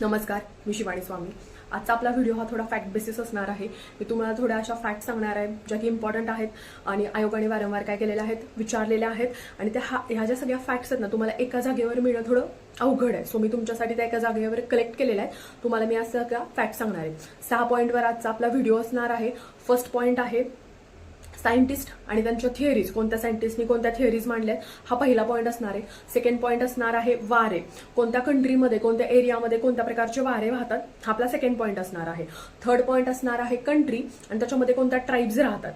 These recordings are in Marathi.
नमस्कार मी शिवानी स्वामी. आजचा आपला व्हिडिओ हा थोडा फॅक्ट बेसिस असणार आहे. मी तुम्हाला थोड्या अशा फॅक्ट सांगणार आहे ज्या की इम्पॉर्टंट आहेत आणि आयोगाने वारंवार काय केलेल्या आहेत विचारलेल्या आहेत. आणि त्या हा ह्या ज्या सगळ्या फॅक्ट्स आहेत ना तुम्हाला एका जागेवर मिळणं थोडं अवघड आहे. सो मी तुमच्यासाठी त्या एका जागेवर कलेक्ट केलेल्या आहेत तुम्हाला मी आज सगळ्या फॅक्ट सांगणार आहे. सहा पॉईंटवर आजचा आपला व्हिडिओ असणार आहे. फर्स्ट पॉईंट आहे सायंटिस्ट आणि त्यांच्या थिअरीज कोणत्या सायंटिस्टनी कोणत्या थिअरीज मांडल्या हा पहिला पॉईंट असणार आहे. सेकंड पॉईंट असणार आहे वारे. कोणत्या कंट्रीमध्ये कोणत्या एरियामध्ये कोणत्या प्रकारचे वारे वाहतात हा आपला सेकंड पॉईंट असणार आहे. थर्ड पॉईंट असणार आहे कंट्री आणि त्याच्यामध्ये कोणत्या ट्राईब्स राहतात.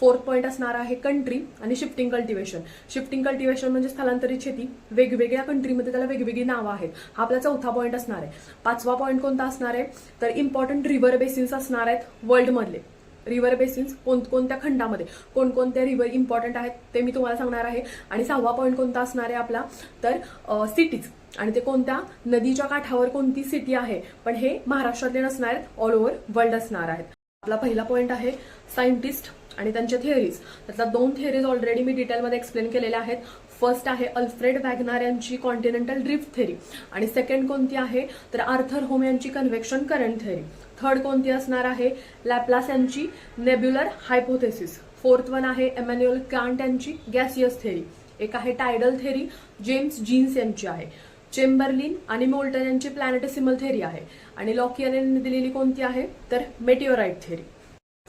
फोर्थ पॉईंट असणार आहे कंट्री आणि शिफ्टिंग कल्टिवेशन शिफ्टिंग कल्टिवेशन म्हणजे स्थलांतरित शेती. वेगवेगळ्या कंट्रीमध्ये त्याला वेगवेगळी नावं आहेत. हा आपला चौथा पॉईंट असणार आहे. पाचवा पॉईंट कोणता असणार आहे? तर इम्पॉर्टंट रिव्हर बेसिन्स असणार आहेत वर्ल्डमधले रिव्हर बेसिन्स कोणकोणत्या खंडामध्ये? कोणकोणत्या रिव्हर इम्पॉर्टंट आहेत? ते मी तुम्हाला सांगणार आहे. आणि सहावा पॉईंट कोणता असणार आहे आपला? तर सिटीज आणि ते कोणत्या? नदीच्या काठावर कोणती सिटी आहे? पण हे महाराष्ट्रातले नसणार आहेत. ऑल ओव्हर वर्ल्ड असणार आहेत. आपला पहिला पॉईंट आहे सायंटिस्ट आणि त्यांच्या थिअरीज त्यातल्या दोन थिअरीज ऑलरेडी मी डिटेलमध्ये एक्सप्लेन केलेल्या आहेत. फर्स्ट आहे अल्फ्रेड वॅगनार यांची कॉन्टिनेंटल ड्रिफ्ट थेरी. आणि सेकंड कोणती आहे? तर आर्थर होम यांची कन्व्हेक्शन करंट थेरी थर्ड कोणती असणार आहे? लॅप्लास यांची नेब्युलर हायपोथेसिस फोर्थ वन आहे एमॅन्युअल कांट यांची गॅसियस थेरी एक आहे टायडल थेरी जेम्स जीन्स यांची आहे. चेंबरलिन आणि मोल्टन यांची प्लॅनेटेसिमल थेरी आहे. आणि लॉकियन यांनी दिलेली कोणती आहे? तर मेटिओराईट थेरी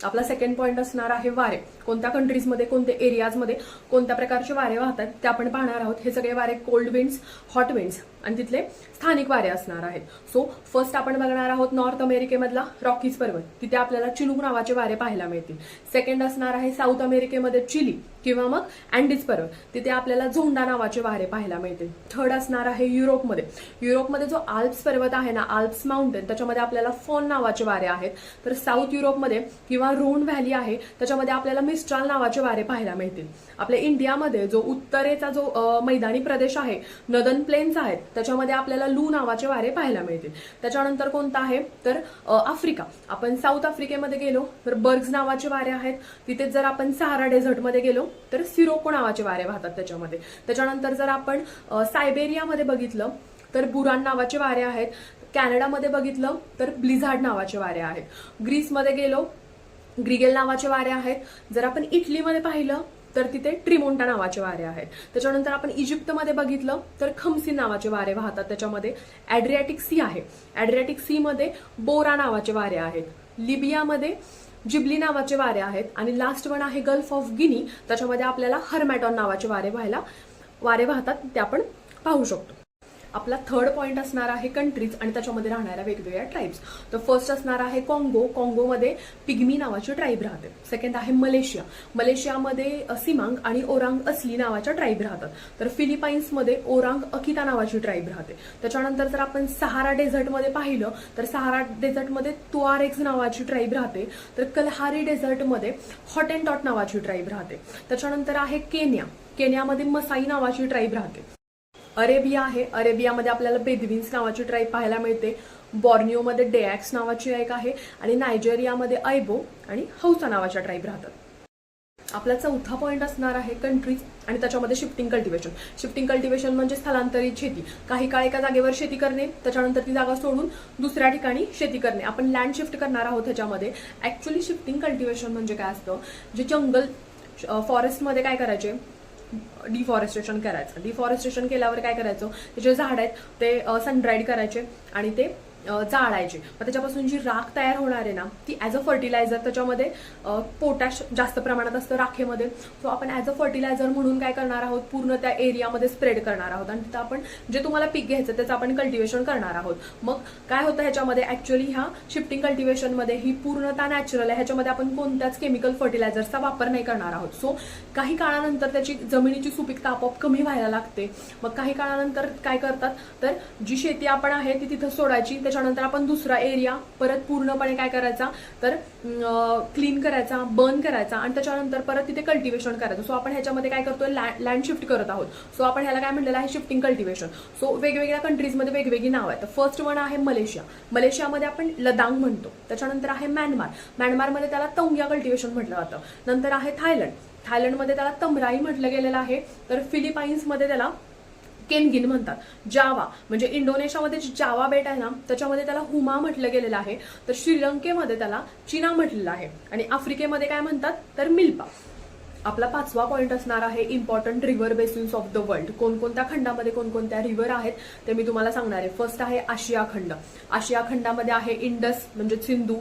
आपला सेकंड पॉईंट असणार आहे वारे. कोणत्या कंट्रीजमध्ये कोणत्या एरियाजमध्ये कोणत्या प्रकारचे वारे वाहतात ते आपण पाहणार आहोत. हे सगळे वारे कोल्ड विंड्स हॉट विंड्स आणि तिथले स्थानिक वारे असणार आहेत. सो फर्स्ट आपण बघणार आहोत नॉर्थ अमेरिकेमधला रॉकीज पर्वत. तिथे आपल्याला चिलुक नावाचे वारे पाहायला मिळतील. सेकंड असणार आहे साऊथ अमेरिकेमध्ये चिली किंवा मग अँडीज पर्वत. तिथे आपल्याला झोंडा नावाचे वारे पाहायला मिळतील. थर्ड असणार आहे युरोपमध्ये युरोपमध्ये जो आल्प्स पर्वत आहे ना आल्प्स माउंटेन त्याच्यामध्ये आपल्याला फोन नावाचे वारे आहेत. तर साऊथ युरोपमध्ये किंवा रोन व्हॅली आहे त्याच्यामध्ये आपल्याला मिस्ट्राल नावाचे वारे पाहायला मिळतील. आपल्या इंडियामध्ये जो उत्तरेचा जो मैदानी प्रदेश आहे नदन प्लेन्स आहेत त्याच्यामध्ये आपल्याला लू नावाचे वारे पाहायला मिळतील. त्याच्यानंतर कोणता आहे? तर आफ्रिका. आपण साऊथ आफ्रिकेमध्ये गेलो तर बर्ग्स नावाचे वारे आहेत. तिथे जर आपण सहारा डेझर्टमध्ये गेलो तर सिरोको नावाचे वारे वाहतात त्याच्यामध्ये. त्याच्यानंतर जर आपण सायबेरियामध्ये बघितलं तर बुरान नावाचे वारे आहेत. कॅनडामध्ये बघितलं तर ब्लिझार्ड नावाचे वारे आहेत. ग्रीसमध्ये गेलो ग्रिगेल नावाचे वारे आहेत. जर आपण इटलीमध्ये पाहिलं तर तिथे ट्रिमोंटा नावाचे वारे आहेत. त्याच्यानंतर आपण इजिप्तमध्ये बघितलं तर खमसी नावाचे वारे वाहतात. त्याच्यामध्ये ॲड्रियाटिक सी आहे. ॲड्रियाटिक सीमध्ये बोरा नावाचे वारे आहेत. लिबियामध्ये जिबली नावाचे वारे आहेत. आणि लास्ट वन आहे गल्फ ऑफ गिनी त्याच्यामध्ये आपल्याला हर्मॅटॉन नावाचे वारे व्हायला वारे वाहतात. ते आपण पाहू शकतो. आपला थर्ड पॉईंट असणार आहे कंट्रीज आणि त्याच्यामध्ये राहणाऱ्या वेगवेगळ्या ट्राईब्स तर फर्स्ट असणार आहे कॉंगो कॉंगोमध्ये पिग्मी नावाची ट्राईब राहते. सेकंड आहे मलेशिया. मलेशियामध्ये सिमांग आणि ओरांग असली नावाच्या ट्राईब राहतात. तर फिलिपाईन्समध्ये ओरांग अकिता नावाची ट्राईब राहते. त्याच्यानंतर जर आपण सहारा डेझर्टमध्ये पाहिलं तर सहारा डेझर्टमध्ये तुआरेक्स नावाची ट्राईब राहते. तर कलहारी डेझर्टमध्ये हॉट अँड टॉट नावाची ट्राईब राहते. त्याच्यानंतर आहे केन्या. केन्यामध्ये मसाई नावाची ट्राईब राहते. अरेबिया आहे. अरेबियामध्ये आपल्याला बेदविन्स नावाची ट्राईब पाहायला मिळते. बॉर्निओमध्ये डेॲक्स नावाची एक आहे आणि नायजेरियामध्ये ऐबो आणि हौसा नावाच्या ट्राईब राहतात. आपला चौथा पॉईंट असणार आहे कंट्रीज आणि त्याच्यामध्ये शिफ्टिंग कल्टिवेशन शिफ्टिंग कल्टिवेशन म्हणजे स्थलांतरित शेती. काही काळ एका जागेवर शेती करणे त्याच्यानंतर ती जागा सोडून दुसऱ्या ठिकाणी शेती करणे. आपण लँड शिफ्ट करणार आहोत ह्याच्यामध्ये. ऍक्च्युली शिफ्टिंग कल्टिवेशन म्हणजे काय असतं? जे जंगल फॉरेस्टमध्ये काय करायचे? डिफॉरेस्टेशन करायचं. डिफॉरेस्टेशन केल्यावर काय करायचं? ते जे झाड आहेत ते सनड्राईड करायचे आणि ते जाळायचे मग त्याच्यापासून जी राख तयार होणार आहे ना ती ॲज अ फर्टिलायझर त्याच्यामध्ये पोटॅश जास्त प्रमाणात असतं राखेमध्ये. सो आपण ॲज अ फर्टिलायझर म्हणून काय करणार आहोत? पूर्ण त्या एरियामध्ये स्प्रेड करणार आहोत. आणि तिथं आपण जे तुम्हाला पीक घ्यायचं त्याचं आपण कल्टिवेशन करणार आहोत. मग काय होतं ह्याच्यामध्ये? ॲक्च्युली ह्या शिफ्टिंग कल्टिवेशनमध्ये ही पूर्णतः नॅचरल आहे. ह्याच्यामध्ये आपण कोणत्याच केमिकल फर्टिलायझर्सचा वापर नाही करणार आहोत. सो काही काळानंतर त्याची जमिनीची सुपीकता आपोआप कमी व्हायला लागते. मग काही काळानंतर काय करतात? तर जी शेती आपण आहे ती तिथं सोडायची. त्याच्यानंतर आपण दुसरा एरिया परत पूर्णपणे काय करायचा? तर क्लीन करायचा बर्न करायचा आणि त्याच्यानंतर परत तिथे कल्टिवेशन करायचं. सो आपण ह्याच्यामध्ये काय करतोय? लँड शिफ्ट करत आहोत. सो आपण ह्याला काय म्हटलेलं आहे? शिफ्टिंग कल्टिवेशन सो वेगवेगळ्या कंट्रीजमध्ये वेगवेगळी नाव आहेत. फर्स्ट वन आहे मलेशिया. मलेशियामध्ये आपण लदांग म्हणतो. त्याच्यानंतर आहे म्यानमार. म्यानमारमध्ये त्याला तंग्या कल्टिवेशन म्हटलं जातं. नंतर आहे थायलंड. थायलंडमध्ये त्याला तमराई म्हटलं गेलेलं आहे. तर फिलिपाईन्समध्ये त्याला केनगिन म्हणतात. जावा म्हणजे इंडोनेशियामध्ये जे जावा बेट आहे ना त्याच्यामध्ये त्याला हुमा म्हटलं गेलेलं आहे. तर श्रीलंकेमध्ये त्याला चिना म्हटलेलं आहे. आणि आफ्रिकेमध्ये काय म्हणतात? तर मिल्पा. आपला पाचवा पॉईंट असणार आहे important river basins of the world कोणकोणत्या खंडामध्ये कोणकोणत्या रिव्हर आहेत ते मी तुम्हाला सांगणार आहे. फर्स्ट आहे आशिया खंड. आशिया खंडामध्ये आहे इंडस म्हणजे Sindhu.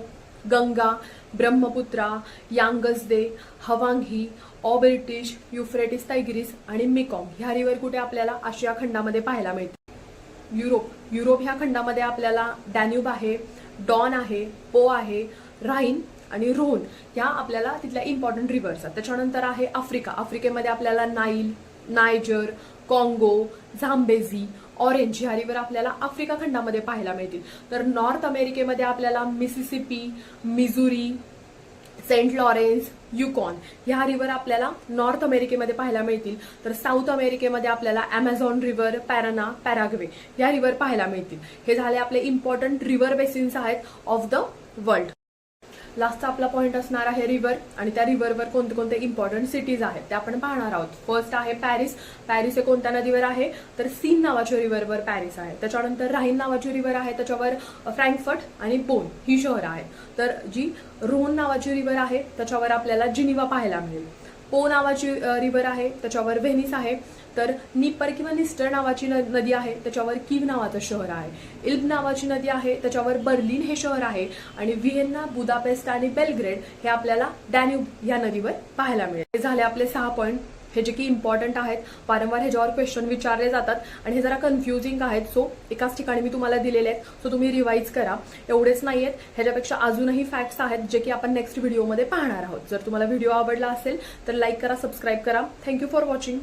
Ganga Brahmaputra Yangtze Hwang Ho Ob Irtysh Euphrates Tigris आणि मेकॉम ह्या रिव्हर कुठे आपल्याला आशिया खंडामध्ये पाहायला मिळते युरोप. युरोप ह्या खंडामध्ये आपल्याला डॅन्यूब आहे डॉन आहे पो आहे राईन आणि रोन ह्या आपल्याला तिथल्या इम्पॉर्टंट रिव्हर्स आहेत. त्याच्यानंतर आहे आफ्रिका. आफ्रिकेमध्ये आपल्याला Nile Niger Congo Zambezi Orange ह्या रिवर आपल्याला आफ्रिका खंडामध्ये पाहायला मिळतील. तर नॉर्थ अमेरिकेमध्ये आपल्याला Mississippi Missouri Saint Lawrence Yukon ह्या रिव्हर आपल्याला नॉर्थ अमेरिकेमध्ये पाहायला मिळतील. तर साऊथ अमेरिकेमध्ये आपल्याला अमेझॉन रिव्हर पॅराना पॅराग्वे या रिव्हर पाहायला मिळतील. हे झाले आपले इम्पॉर्टंट रिव्हर बेसिन्स आहेत ऑफ द वर्ल्ड लास्टचा आपला पॉईंट असणार आहे रिव्हर आणि त्या रिव्हरवर कोणते कोणते इम्पॉर्टंट सिटीज आहेत ते आपण पाहणार आहोत. फर्स्ट आहे पॅरिस पॅरिस हे कोणत्या नदीवर आहे? तर सीन नावाच्या रिव्हरवर पॅरिस आहे. त्याच्यानंतर राहीन नावाची रिव्हर आहे त्याच्यावर फ्रँकफर्ट आणि बोन ही शहरं आहेत. तर जी रोन नावाची रिव्हर आहे त्याच्यावर आपल्याला जिनिवा पाहायला मिळेल. पो नावाची रिव्हर आहे त्याच्यावर व्हेनिस आहे. तर निपर किंवा निस्टर नावाची नदी आहे त्याच्यावर कीव नावाचं शहर आहे. इल्ब नावाची नदी आहे त्याच्यावर बर्लिन हे शहर आहे. आणि व्हिएन्ना बुदापेस्ट आणि बेलग्रेड हे आपल्याला डॅन्यूब या नदीवर पाहायला मिळेल. हे झाले आपले सहा पॉईंट हे जे की इम्पॉर्टंट आहेत वारंवार ह्याच्यावर क्वेश्चन विचारले जातात आणि हे जरा कन्फ्युजिंग आहेत. सो एकाच ठिकाणी मी तुम्हाला दिलेले आहेत. सो तुम्ही रिवाईज करा. एवढेच नाही आहेत. ह्याच्यापेक्षा अजूनही फॅक्ट्स आहेत जे की आपण नेक्स्ट व्हिडिओमध्ये पाहणार आहोत. जर तुम्हाला व्हिडिओ आवडला असेल तर लाईक करा सबस्क्राईब करा. Thank you for watching